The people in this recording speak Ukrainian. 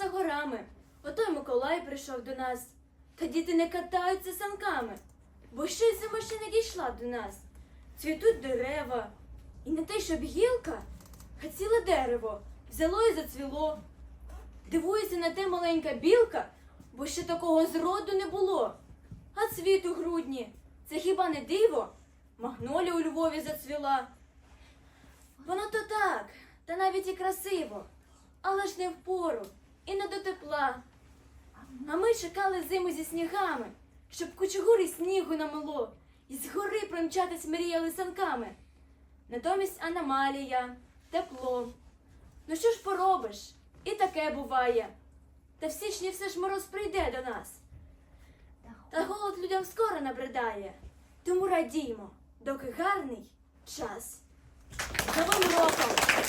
горами. Ото й Миколай прийшов до нас. Та діти не катаються санками, бо ще й зима ще не дійшла до нас. Цвітуть дерева. І не те, щоб гілка, а ціле дерево взяло і зацвіло. Дивується на те маленька білка, бо ще такого зроду не було. А цвіт у грудні це хіба не диво? Магнолія у Львові зацвіла. Воно то так, та навіть і красиво, але ж не впору тепла. А ми чекали зиму зі снігами, щоб кучугури снігу намело, і з гори промчатись мріяли санками. Натомість аномалія, тепло. Ну що ж поробиш? І таке буває. Та в січні все ж мороз прийде до нас. Та голод людям скоро набридає. Тому радіймо, доки гарний час. Новим роком!